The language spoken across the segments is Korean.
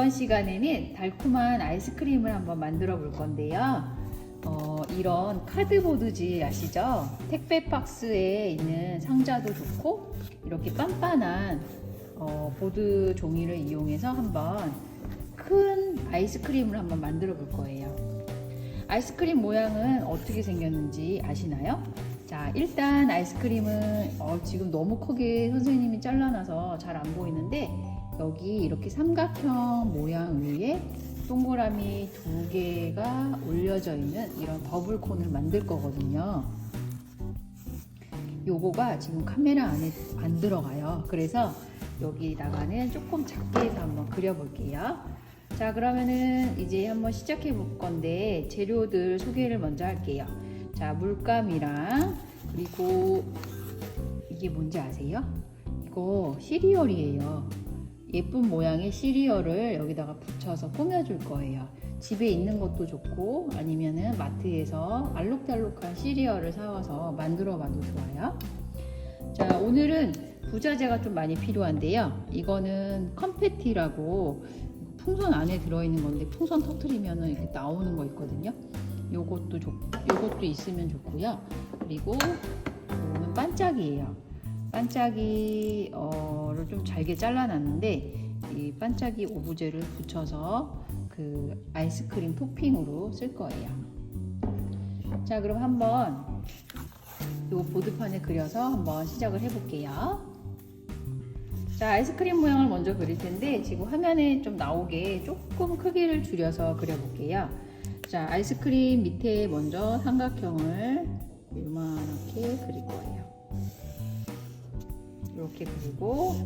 이번 시간에는 달콤한 아이스크림을 한번 만들어 볼 건데요. 어, 이런 카드보드지 아시죠? 택배 박스에 있는 상자도 좋고 이렇게 빤빤한 어, 보드 종이를 이용해서 한번 큰 아이스크림을 한번 만들어 볼 거예요. 아이스크림 모양은 어떻게 생겼는지 아시나요? 자, 일단 아이스크림은 어, 지금 너무 크게 선생님이 잘라놔서 잘 안 보이는데 여기 이렇게 삼각형 모양 위에 동그라미 두 개가 올려져 있는 이런 버블 콘을 만들 거거든요. 요거가 지금 카메라 안에 안 들어가요. 그래서 여기다가는 조금 작게 해서 한번 그려볼게요. 자, 그러면은 이제 한번 시작해 볼 건데 재료들 소개를 먼저 할게요. 자, 물감이랑 그리고 이게 뭔지 아세요? 이거 시리얼이에요. 예쁜 모양의 시리얼을 여기다가 붙여서 꾸며줄 거예요. 집에 있는 것도 좋고 아니면은 마트에서 알록달록한 시리얼을 사와서 만들어 봐도 좋아요. 자, 오늘은 부자재가 좀 많이 필요한데요. 이거는 컴패티라고 풍선 안에 들어있는 건데 풍선 터트리면 이렇게 나오는 거 있거든요. 요것도 좋, 요것도 있으면 좋고요. 그리고 이거는 반짝이에요. 반짝이를 좀 잘게 잘라놨는데 이 반짝이 오브제를 붙여서 그 아이스크림 토핑으로 쓸 거예요. 자, 그럼 한번 요 보드판에 그려서 한번 시작을 해볼게요. 자, 아이스크림 모양을 먼저 그릴 텐데 지금 화면에 좀 나오게 조금 크기를 줄여서 그려볼게요. 자, 아이스크림 밑에 먼저 삼각형을 이만하게 그릴 거예요. 이렇게 그리고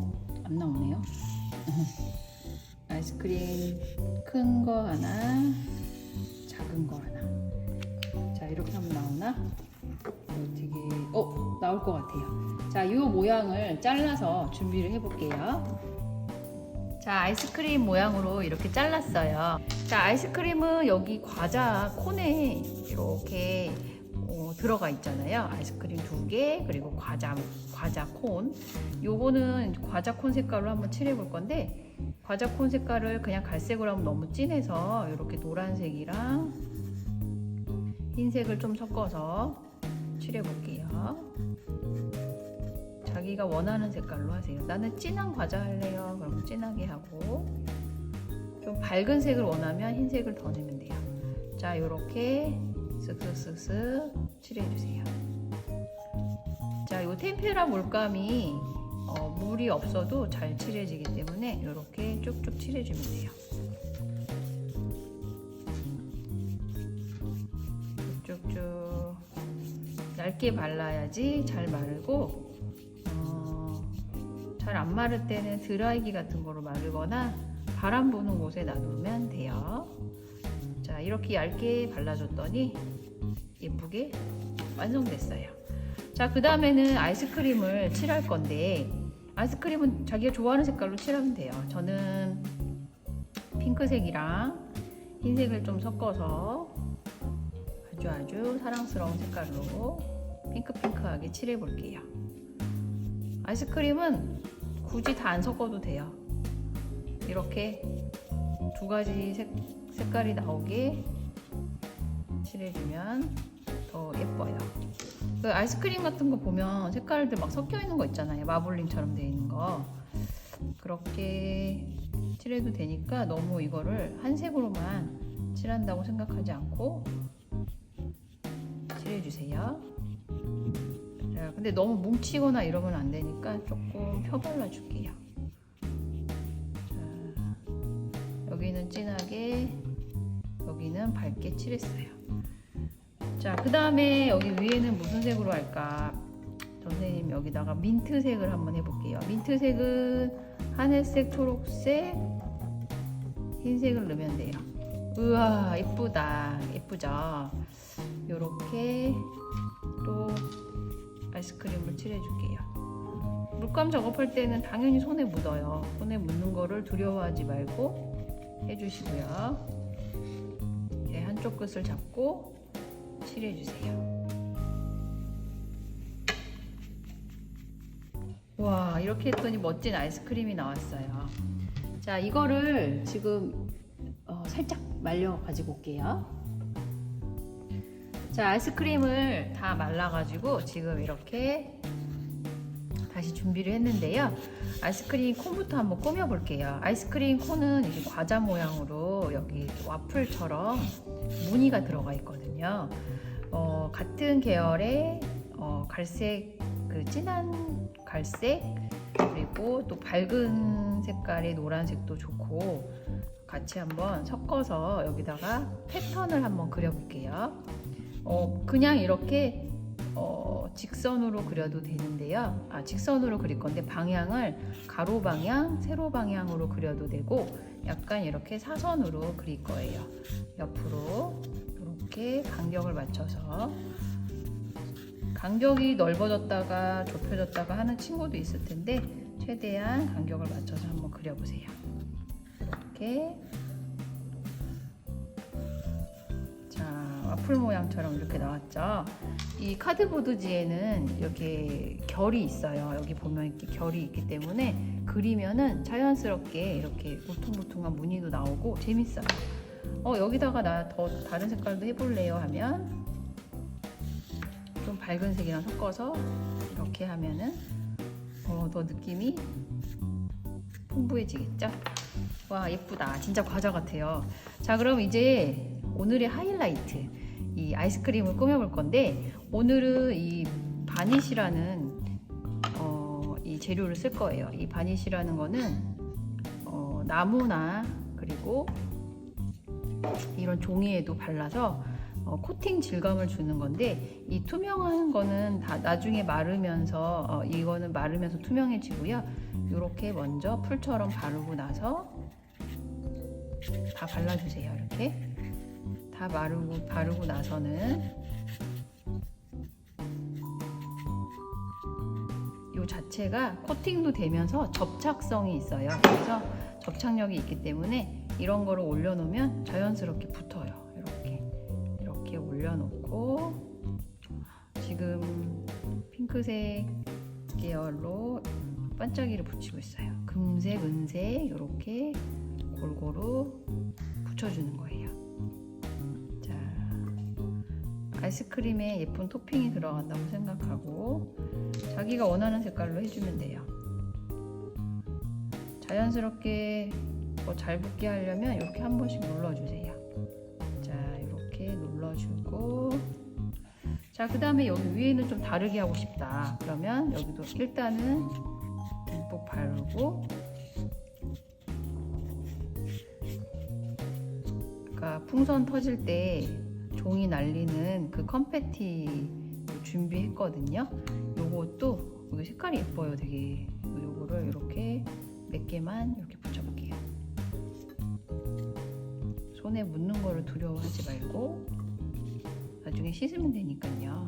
안 나오네요. 아이스크림 큰 거 하나, 작은 거 하나. 자, 이렇게 하면 나오나? 되게 어 나올 것 같아요. 자, 이 모양을 잘라서 준비를 해볼게요. 자, 아이스크림 모양으로 이렇게 잘랐어요. 자, 아이스크림은 여기 과자 콘에 이렇게 어, 들어가 있잖아요. 아이스크림 두 개, 그리고 과자, 과자 콘. 요거는 과자 콘 색깔로 한번 칠해 볼 건데, 과자 콘 색깔을 그냥 갈색으로 하면 너무 진해서 이렇게 노란색이랑 흰색을 좀 섞어서 칠해 볼게요. 자기가 원하는 색깔로 하세요. 나는 진한 과자 할래요. 그럼 진하게 하고, 좀 밝은 색을 원하면 흰색을 더 내면 돼요. 자, 요렇게 쓱쓱쓱쓱 칠해주세요. 자, 이 템페라 물감이 어, 물이 없어도 잘 칠해지기 때문에 이렇게 쭉쭉 칠해주면 돼요. 쭉쭉 얇게 발라야지 잘 마르고 어, 잘안 마를 때는 드라이기 같은 거로 마르거나 바람 부는 곳에 놔두면 돼요. 자 이렇게 얇게 발라줬더니 예쁘게 완성됐어요. 자 그 다음에는 아이스크림을 칠할 건데 아이스크림은 자기가 좋아하는 색깔로 칠하면 돼요. 저는 핑크색이랑 흰색을 좀 섞어서 아주 아주 사랑스러운 색깔로 핑크핑크하게 칠해 볼게요. 아이스크림은 굳이 다 안 섞어도 돼요. 이렇게 두 가지 색, 색깔이 나오게 칠해주면 더 예뻐요. 그 아이스크림 같은 거 보면 색깔들 막 섞여 있는 거 있잖아요. 마블링처럼 되어 있는 거. 그렇게 칠해도 되니까 너무 이거를 한 색으로만 칠한다고 생각하지 않고 칠해주세요. 자, 근데 너무 뭉치거나 이러면 안 되니까 조금 펴발라 줄게요. 여기는 진하게, 여기는 밝게 칠했어요. 자, 그 다음에 여기 위에는 무슨 색으로 할까? 선생님 여기다가 민트색을 한번 해볼게요. 민트색은 하늘색, 초록색, 흰색을 넣으면 돼요. 우와, 예쁘다. 예쁘죠? 요렇게 또 아이스크림을 칠해줄게요. 물감 작업할 때는 당연히 손에 묻어요. 손에 묻는 거를 두려워하지 말고 해주시고요. 이렇게 한쪽 끝을 잡고 칠해주세요. 와, 이렇게 했더니 멋진 아이스크림이 나왔어요. 자, 이거를 지금 어, 살짝 말려 가지고 올게요. 자, 아이스크림을 다 말라 가지고 지금 이렇게 다시 준비를 했는데요. 아이스크림 콘부터 한번 꾸며 볼게요. 아이스크림 콘은 이게 과자 모양으로 여기 와플처럼 무늬가 들어가 있거든요. 어, 같은 계열의 어, 갈색, 그 진한 갈색, 그리고 또 밝은 색깔의 노란색도 좋고 같이 한번 섞어서 여기다가 패턴을 한번 그려볼게요. 어, 그냥 이렇게 어, 직선으로 그려도 되는데요. 아, 직선으로 그릴 건데 방향을 가로 방향, 세로 방향으로 그려도 되고 약간 이렇게 사선으로 그릴 거예요. 옆으로 이렇게 간격을 맞춰서 간격이 넓어졌다가 좁혀졌다가 하는 친구도 있을 텐데 최대한 간격을 맞춰서 한번 그려보세요. 이렇게 자 와플 모양처럼 이렇게 나왔죠. 이 카드보드지에는 이렇게 결이 있어요. 여기 보면 이렇게 결이 있기 때문에 그리면은 자연스럽게 이렇게 울퉁불퉁한 무늬도 나오고 재밌어요. 어 여기다가 나 더 다른 색깔도 해볼래요 하면 좀 밝은 색이랑 섞어서 이렇게 하면은 어, 더 느낌이 풍부해지겠죠? 와 예쁘다. 진짜 과자 같아요. 자 그럼 이제 오늘의 하이라이트. 이 아이스크림을 꾸며볼 건데 오늘은 이 바니시라는 어, 이 재료를 쓸 거예요. 이 바니시라는 거는 어, 나무나 그리고 이런 종이에도 발라서 어, 코팅 질감을 주는 건데 이 투명한 거는 다 나중에 마르면서 어, 이거는 마르면서 투명해지고요. 이렇게 먼저 풀처럼 바르고 나서 다 발라주세요. 이렇게 다 마르고 바르고 나서는 이 자체가 코팅도 되면서 접착성이 있어요. 그래서 접착력이 있기 때문에 이런 거를 올려놓으면 자연스럽게 붙어요. 이렇게 이렇게 올려놓고 지금 핑크색 계열로 반짝이를 붙이고 있어요. 금색, 은색 이렇게 골고루 붙여주는 거예요. 자, 아이스크림에 예쁜 토핑이 들어간다고 생각하고 자기가 원하는 색깔로 해주면 돼요. 자연스럽게 뭐잘 붙게 하려면 이렇게 한 번씩 눌러주세요. 자, 이렇게 눌러주고 자, 그 다음에 여기 위에는 좀 다르게 하고 싶다. 그러면 여기도 일단은 듬뿍 바르고 그러니까 풍선 터질 때 종이 날리는 그 컨페티 준비했거든요. 요것도 색깔이 예뻐요, 되게. 요거를 이렇게 몇 개만 이렇게 붙여볼게요. 손에 묻는 거를 두려워하지 말고 나중에 씻으면 되니까요.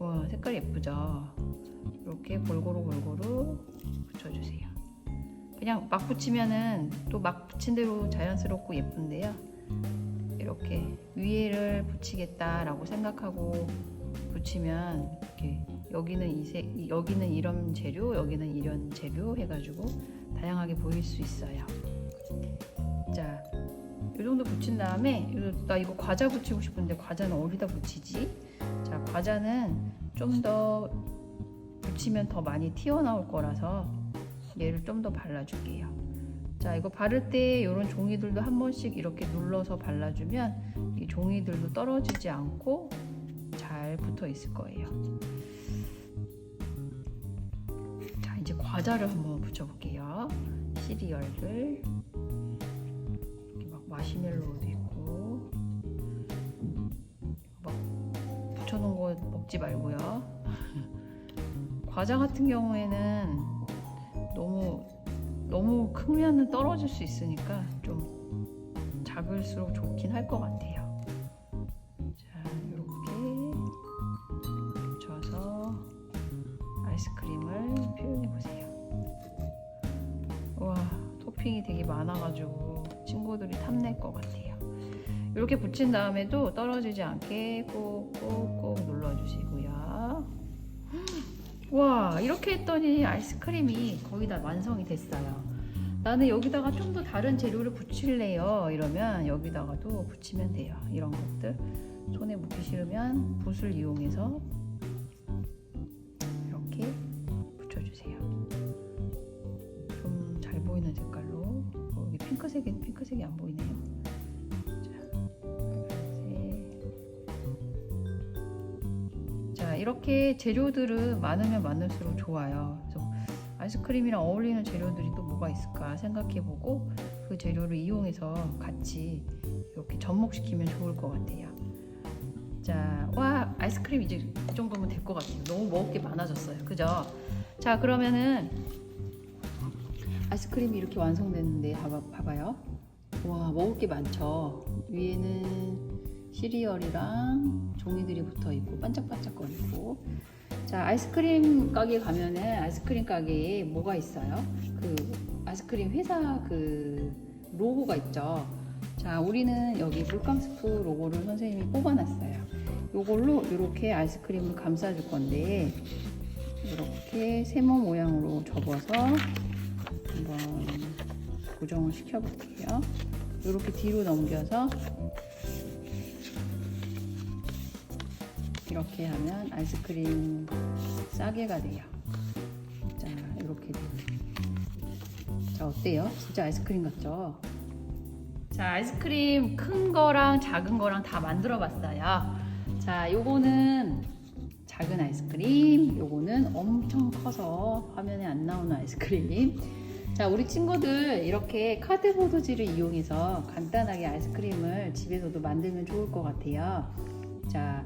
와 색깔 예쁘죠? 이렇게 골고루 골고루 붙여주세요. 그냥 막 붙이면은 또 막 붙인 대로 자연스럽고 예쁜데요. 이렇게 위에를 붙이겠다라고 생각하고 붙이면 이렇게 여기는 이색, 여기는 이런 재료, 여기는 이런 재료 해가지고 다양하게 보일 수 있어요. 자, 이 정도 붙인 다음에 나 이거 과자 붙이고 싶은데 과자는 어디다 붙이지? 자, 과자는 좀 더 붙이면 더 많이 튀어나올 거라서 얘를 좀 더 발라줄게요. 자, 이거 바를 때 이런 종이들도 한 번씩 이렇게 눌러서 발라주면 이 종이들도 떨어지지 않고 잘 붙어 있을 거예요. 자, 이제 과자를 한번 붙여볼게요. 시리얼을 마시멜로우도 있고 막 붙여놓은 거 먹지 말고요. 과자 같은 경우에는 너무 너무 크면은 떨어질 수 있으니까 좀 작을수록 좋긴 할 것 같아요. 자, 이렇게 붙여서 아이스크림을 표현해 보세요. 와, 토핑이 되게 많아가지고 친구들이 탐낼 것 같아요. 이렇게 붙인 다음에도 떨어지지 않게 꾹꾹꾹 눌러주시고요. 와, 이렇게 했더니 아이스크림이 거의 다 완성이 됐어요. 나는 여기다가 좀 더 다른 재료를 붙일래요. 이러면 여기다가도 붙이면 돼요. 이런 것들 손에 묻기 싫으면 붓을 이용해서 핑크색이 핑크색이 안 보이네요. 자, 자 이렇게 재료들은 많으면 많을수록 좋아요. 그래서 아이스크림이랑 어울리는 재료들이 또 뭐가 있을까 생각해보고 그 재료를 이용해서 같이 이렇게 접목시키면 좋을 것 같아요. 자, 와 아이스크림 이제 이 정도면 될 것 같아요. 너무 먹을 게 많아졌어요. 그죠? 자, 그러면은 아이스크림이 이렇게 완성됐는데 봐봐, 봐봐요. 와 먹을 게 많죠. 위에는 시리얼이랑 종이들이 붙어 있고 반짝반짝거리고. 자 아이스크림 가게 가면은 아이스크림 가게에 뭐가 있어요? 그 아이스크림 회사 그 로고가 있죠. 자 우리는 여기 물감스프 로고를 선생님이 뽑아놨어요. 요걸로 이렇게 아이스크림을 감싸줄 건데 이렇게 세모 모양으로 접어서 한번 고정을 시켜볼게요. 이렇게 뒤로 넘겨서 이렇게 하면 아이스크림 싸개가 돼요. 자, 이렇게 돼요. 자, 어때요? 진짜 아이스크림 같죠? 자, 아이스크림 큰 거랑 작은 거랑 다 만들어 봤어요. 자, 요거는 작은 아이스크림, 요거는 엄청 커서 화면에 안 나오는 아이스크림. 자, 우리 친구들 이렇게 카드보드지를 이용해서 간단하게 아이스크림을 집에서도 만들면 좋을 것 같아요. 자,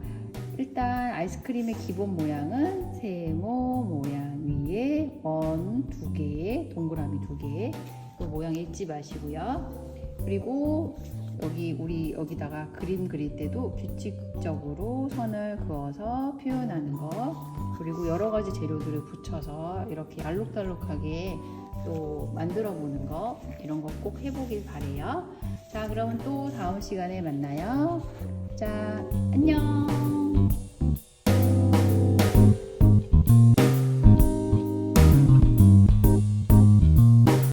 일단 아이스크림의 기본 모양은 세모 모양 위에 원 두 개, 동그라미 두 개. 그 모양 잊지 마시고요. 그리고 여기 우리 여기다가 그림 그릴 때도 규칙적으로 선을 그어서 표현하는 거 그리고 여러 가지 재료들을 붙여서 이렇게 알록달록하게 또 만들어 보는 거 이런 거 꼭 해보길 바래요. 자 그러면 또 다음 시간에 만나요. 자 안녕.